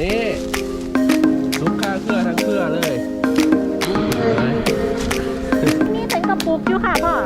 นี่ซุปข้างเครือทั้งเครือเลยนี่เป็นกระปุกอยู่ค่ะพ่อ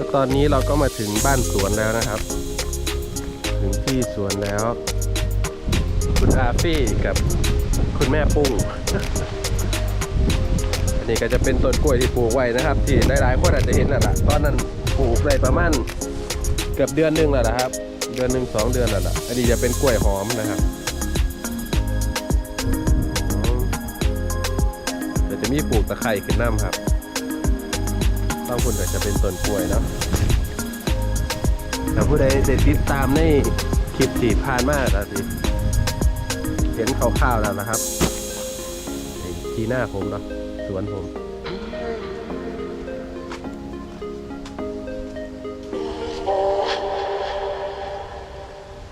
แล้วตอนนี้เราก็มาถึงบ้านสวนแล้วนะครับ ถึงที่สวนแล้ว คุณอาฟี่กับคุณแม่ปุ้ง อันนี้ก็จะเป็นต้นกล้วยที่ปลูกไว้นะครับ ที่หลายๆคนอาจจะเห็นแล้วล่ะตอนนั้นปลูกได้ประมาณเกือบเดือนหนึงแล้วนะครับ เดือนหนึ่งสองเดือนแล้วละอันนี้จะเป็นกล้วยหอมนะครับแต่จะมีปลูกตะไคร้ขึ้นน้ำครับ บางคนก็จะเป็นต้นกล้วยเนาะแต่ผู้ใดได้ติดตามในคลิปที่ผ่านมาแล้วสิเห็นคร่าวๆแล้วนะครับที่หน้าผมเนาะสวนผม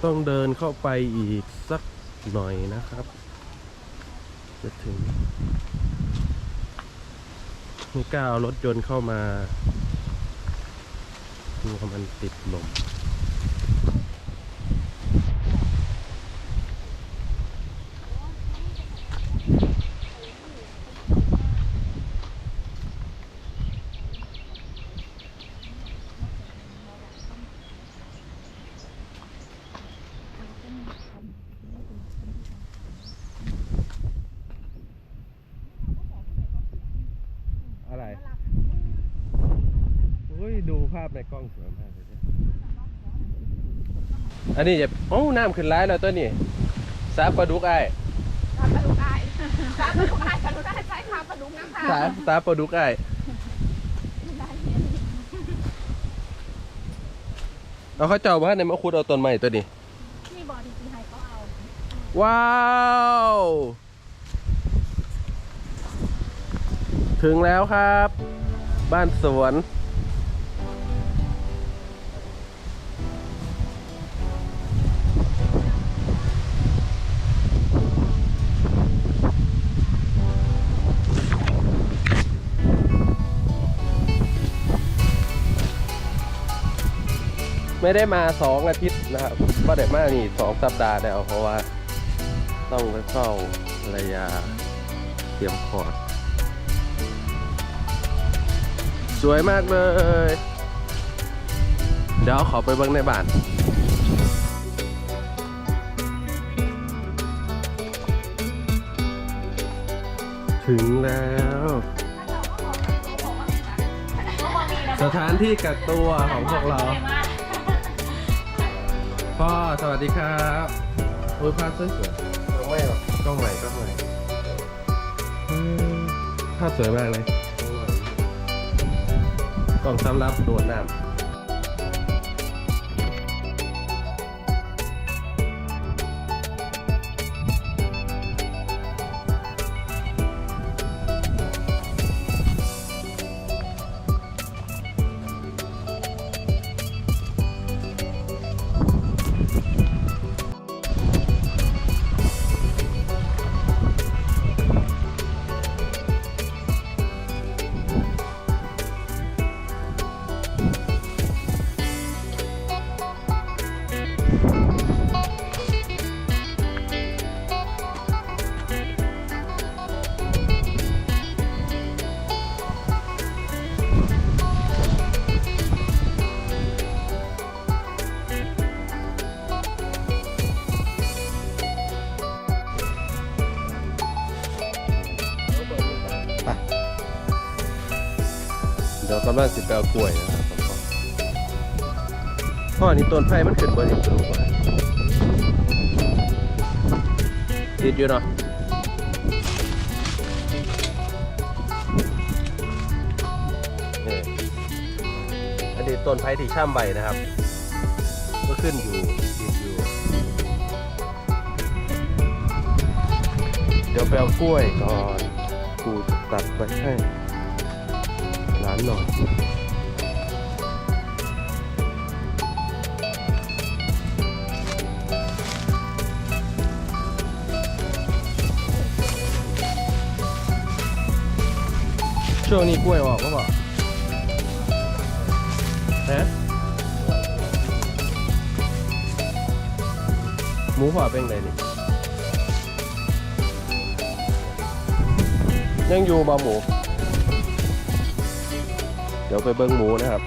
ต้องเดินเข้าไปอีกสักหน่อยนะครับ จะถึง ไม่ก้าเอารถยนต์เข้ามากลัวมันติดลม อะไรอุ้ย ดูภา พในกล้องสวยมากเลยเนี่ยอันนี้จะโอ้น้ำขึ้นร้ายแล้วตัวนี้สาปลาดุกไอ้ายปลาดุกอ้ายปลาดุกอ้ายปลาดุกอ้ายใช้คำปลาดุกนะคะสาสาปลาดุกไอ้ายเอาเขาเจ้าว่าในมะคุดเอาต้นใหม่ตัวนี้ นี่บอดีจีไฮเขาเอาว้าว ถึงแล้วครับ บ้านสวน ไม่ได้มาสองอาทิตย์นะครับว่าได้มานี่สองสัปดาห์แล้วเพราะว่าต้องไปเฝ้าภรรยาเตรียมคอดสวยมากเลย เดี๋ยวขอไปเบิ้งในบ้านถึงแล้ว สถานที่กักตัวของพวกเรา พ่อสวัสดีครับโอ้ยภาพสวยๆกล้องไม่หรอกล้องใหม่กล้องใหม่อืมภาพสวยมากเลย กล่องสำรับโดดน้ำ นี่ต้นไผ่มันขึ้นบ่นี่สรุปว่าติดอยู่เนาะอันนี้ต้นไผ่ที่ช่ำใบนะครับ ก็ขึ้นอยู่ติดอยู่ เดี๋ยวไปเอากล้วยก่อนกูตัดไปให้ร้านหน่อย ช่วงนี้กล้วยออกก็บอกฮะหมูหัวเป็นไงนี่ยังอยู่บาหมู เดี๋ยวไปเบิ้งหมูนะครับ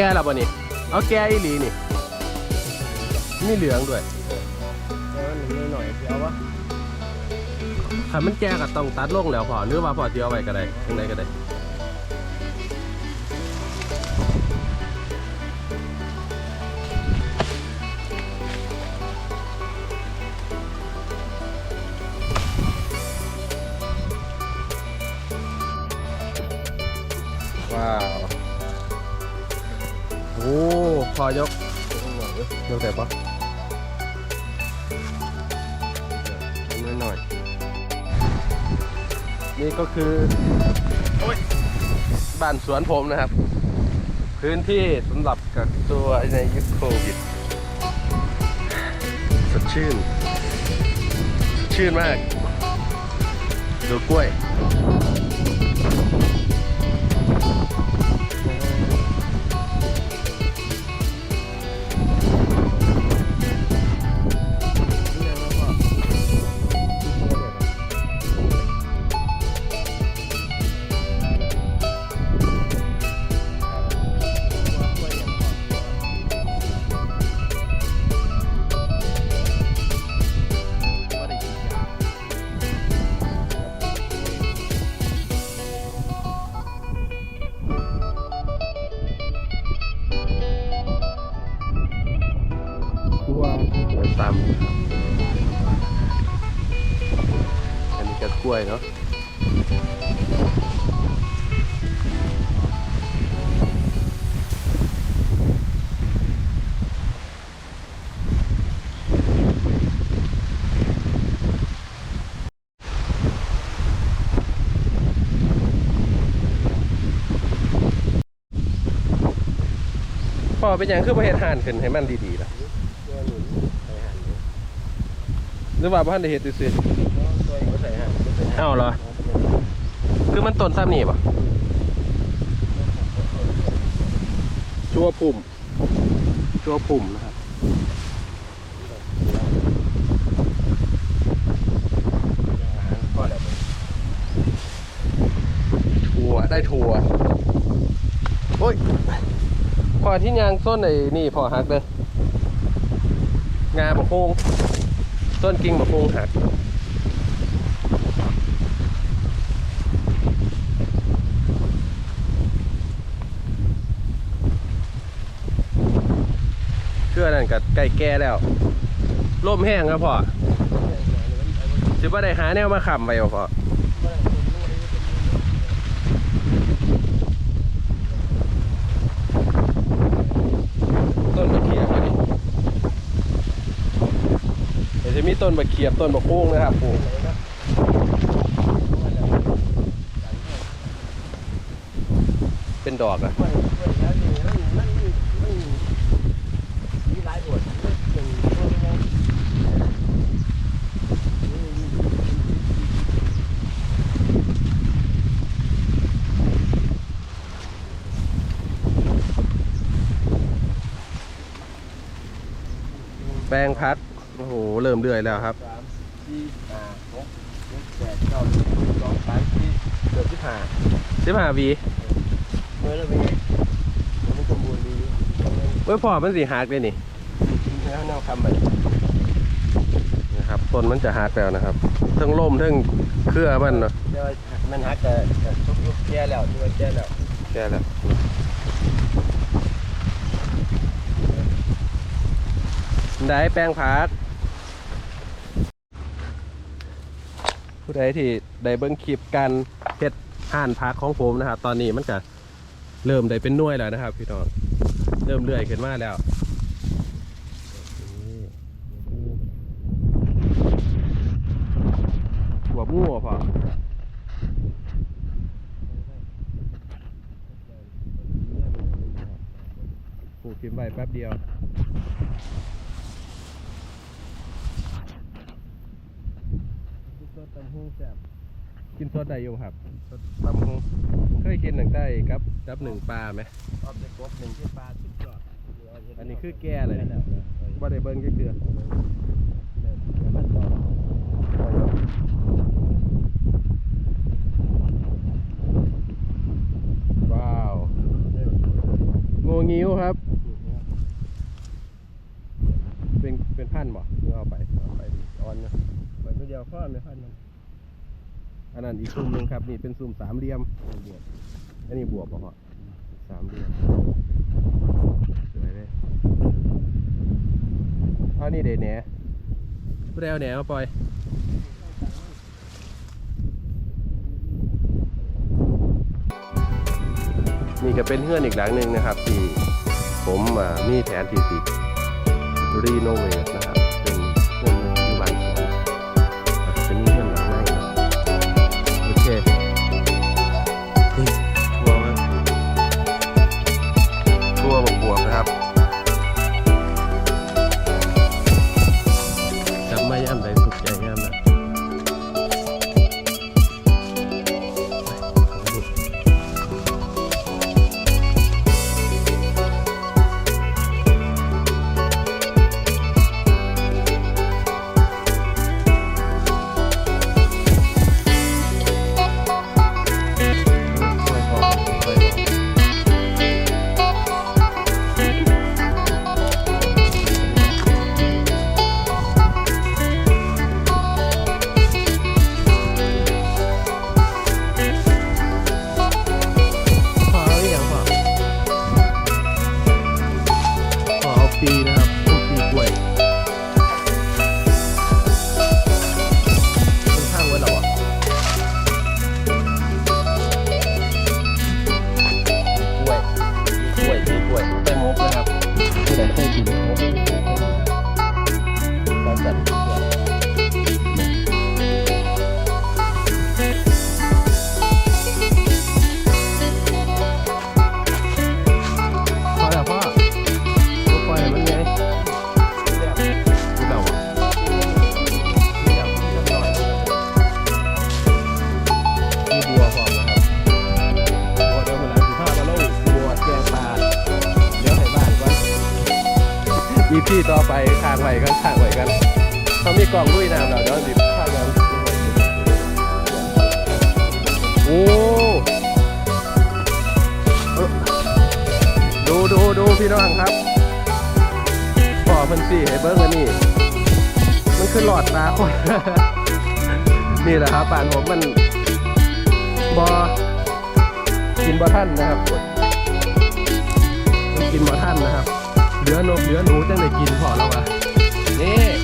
ก้แล้วป่ะนี่เอาแก้อีหลีนี่มีเหลืองด้วยเออหนึ่งหน่อยๆเอาวะถ้ามันแก่ก็ต้องตัดลงแล้วพอหรือว่าพอเดียวไว้ก็ได้ข้างในก็ได้ อยกยกแต่ปะนิดหน่อย นี่ก็คือโอ๊ยบ้านสวนผมนะครับ พื้นที่สำหรับกักตัวในยุคโควิดสดชื่น ชื่นมาก ดูกล้วย นี้ก็กล้วยเนาะพอเป็นอย่างคือประเฮ็ดห่านขึ้นให้มันดีๆล่ะหนุนใส่หั่นอยู่หรือว่าบ้านได้เฮ็ดซื่อตัวเองก็ใส่ หั่นก็ใส่ๆอ้าวเหรอ คือมันต้นซ้ำนี่ป่ะชัวปุ่มชัวปุ่มนะครับก็แล้วถั่วได้ถั่วโอ้ยพอที่ยางส้นไอ้นี่พอหักเลยงาบะโพงต้นกิ่งบะโพงหัก เชื่อนั่นกับ ไก่แก่แล้วล่มแห้งครับพ่อสิว่าได้หาแนวมาขำไปบ่พ่อต้นมะเขียบอันนี้เดี๋ยวจะมีต้นมะเขียบต้นมะพุ้งนะครับปลูกเป็นดอกอะ แปลงพักโอ้โห เริ่มเรื่อยแล้วครับสามสี่ห้าหกเจ็ดแปดเก้าสิบสองสามสี่เกือบสิบห้าสิบห้าวีเมื่อแล้วเป็นไงมันสมบูรณ์ดีเว้ยพ่อมันสีหักเลยนี่แล้วแนวคำไปนะครับต้นมันจะหักแล้วนะครับทั้งล่มทั้งเครือมันเนาะเดี๋ยวมันฮักจะจะทุกยุคแก่แล้วด้วยแก่แล้วแก่แล้วได้แป้งพัก ผู้ใดที่ได้เบิ้งคลิปการเฮ็ดห่านพักของผมนะครับ ตอนนี้มันก็เริ่มได้เป็นน่วยแล้วนะครับ พี่น้องเริ่มเลื่อยขึ้นมาแล้วหัวงูพอปลูกกินใบแป๊บเดียว สดตำ หูแซ่บกินสดได้อยู่ครับสดตำหูเคยกินหนังใต้กับกับหนึ่งปลาไหมออบเจกบหนึ่งที่ปลาสุดยอดอันนี้คือแก่เลยว่าได้เบิ้งจักเกือว้าวงูงิ้วครับ เป็นเป็นพันธุ์บ่เอาไปเอาไปดิออนนะไปตัวเดียวพ่อไม่พันมัน อันนั้นอีกซุ่มหนึ่งครับนี่เป็นซุ่มสามเหลี่ยมอันนี้บวกป่ะพ่อสามเหลี่ยมสวยเลยเอานี่เด็ดแหน่ไม่ได้เอาแหน่มาปล่อยนี่ก็เป็นเฮือนอีกหลังหนึ่งนะครับที่ผมอ่ามีแผนที่สิรีโนเวทนะครับ มีพี่ต่อไปข้างไว้กันข้างไว้กันเขามีกล่องลุยน้ำแล้วเดี๋ยวสิข้างกันโอ้เอ้อดูดูดูพี่น้องครับพ่อพิ่นสี่ให้เบิ้งอันนี้มันคือหลอดตาคนนี่แหละครับบ้านผมมันบอกินบ่ท่านนะครับมันกินบ่ท่านนะครับ ลือนกเหลือหนูจังได้กินพอแล้ววะนี่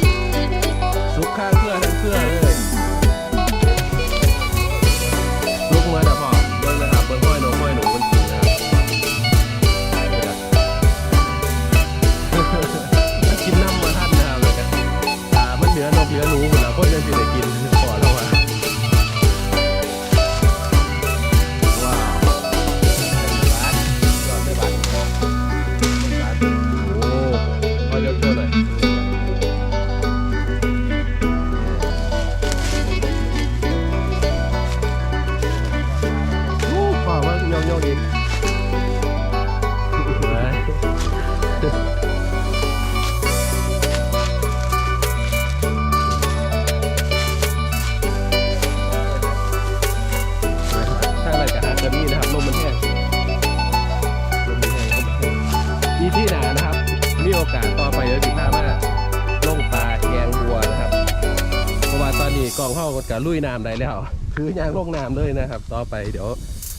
กองเข้ากับลุยน้ำได้แล้ว คือยางลงน้ำเลยนะครับ ต่อไปเดี๋ยว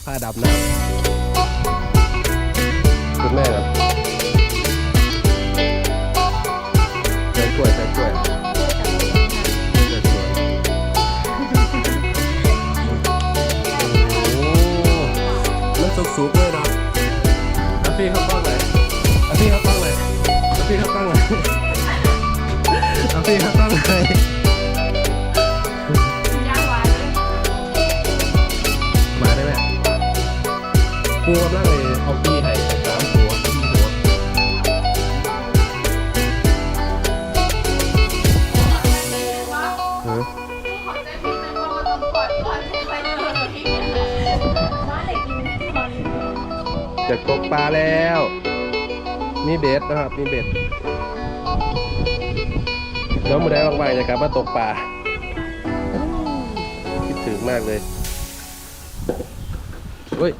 ผ้าดับน้ำคุณแม่ครับ จะตกปลาแล้ว มีเบ็ดนะครับ มีเบ็ดเดี๋ยวมือได้ว่างๆจะกลับมาตกปลาคิดถึงมากเลยเฮ้ย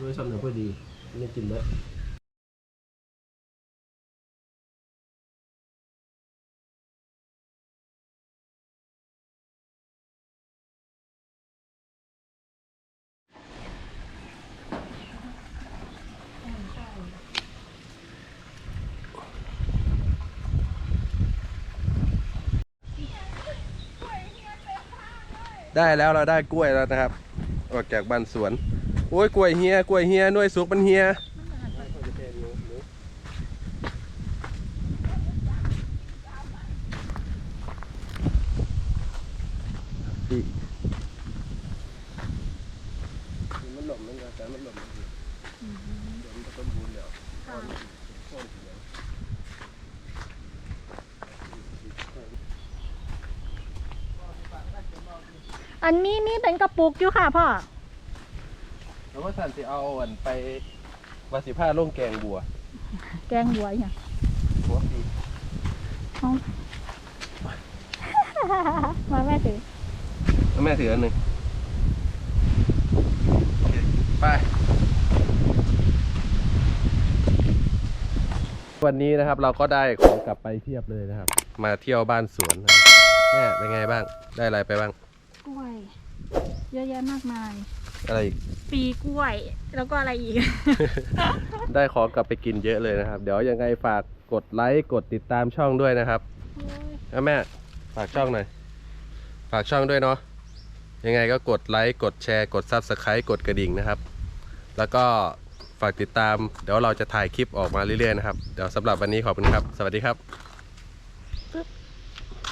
ด้วยซ้ำหนึ่งพอดีนี่กินเลย ได้แล้วเราได้กล้วยแล้วนะครับออกจากบ้านสวน โอ้ยกล้วยเฮียกล้วยเฮียหน่วยสุกมันเฮียพี่มันหล่มมันก็แต่มันหล่มมันต้นบุญแล้ว อันนี้นี่เป็นกระปุกอยู่ค่ะพ่อแล้วก็สันสิเอาอันไปวาสิผ้าล่งแกงบัว แกงบัวเนี่ยหัวปีมาแม่ถือแล้วแม่ถืออันหนึ่งโอเคไปวันนี้นะครับเราก็ได้ของกลับไปเทียบเลยนะครับ มาเที่ยวบ้านสวนนะครับแม่เป็นไงบ้างได้อะไรไปบ้าง กล้วย เยอะแยะมากมาย อะไรอีก ปีกล้วย แล้วก็อะไรอีก ได้ของกลับไปกินเยอะเลยนะครับ เดี๋ยวยังไงฝากกดไลค์กดติดตามช่องด้วยนะครับแล้วแม่ฝากช่องหน่อย ฝากช่องด้วยเนาะ ยังไงก็กดไลค์กดแชร์กด Subscribe กดกระดิ่งนะครับ แล้วก็ฝากติดตาม เดี๋ยวเราจะถ่ายคลิปออกมาเรื่อยๆนะครับ เดี๋ยวสำหรับวันนี้ขอบคุณครับ สวัสดีครับ